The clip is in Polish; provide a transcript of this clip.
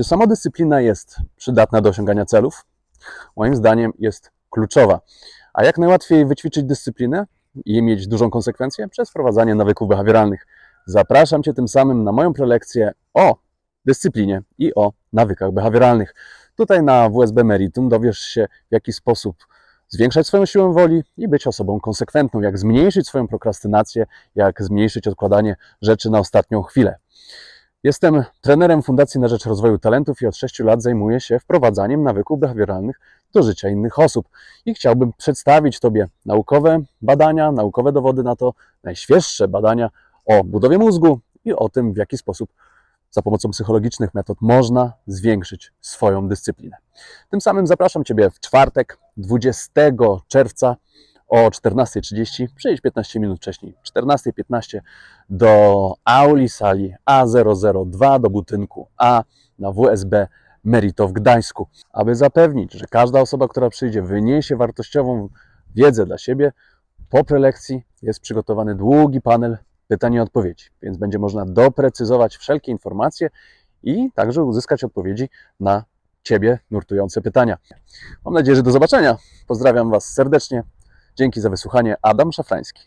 Czy samodyscyplina jest przydatna do osiągania celów? Moim zdaniem jest kluczowa. A jak najłatwiej wyćwiczyć dyscyplinę i mieć dużą konsekwencję? Przez wprowadzanie nawyków behawioralnych. Zapraszam Cię tym samym na moją prelekcję o dyscyplinie i o nawykach behawioralnych. Tutaj na WSB Meritum dowiesz się, w jaki sposób zwiększać swoją siłę woli i być osobą konsekwentną, jak zmniejszyć swoją prokrastynację, jak zmniejszyć odkładanie rzeczy na ostatnią chwilę. Jestem trenerem Fundacji na Rzecz Rozwoju Talentów i od 6 lat zajmuję się wprowadzaniem nawyków behawioralnych do życia innych osób. I chciałbym przedstawić Tobie naukowe badania, naukowe dowody na to, najświeższe badania o budowie mózgu i o tym, w jaki sposób za pomocą psychologicznych metod można zwiększyć swoją dyscyplinę. Tym samym zapraszam Ciebie w czwartek, 20 czerwca o 14.30, przyjdź 15 minut wcześniej, 14.15 do auli sali A002 do budynku A na WSB Merito w Gdańsku, aby zapewnić, że każda osoba, która przyjdzie, wyniesie wartościową wiedzę dla siebie. Po prelekcji jest przygotowany długi panel pytań i odpowiedzi, więc będzie można doprecyzować wszelkie informacje i także uzyskać odpowiedzi na Ciebie nurtujące pytania. Mam nadzieję, że do zobaczenia. Pozdrawiam Was serdecznie. Dzięki za wysłuchanie. Adam Szafrański.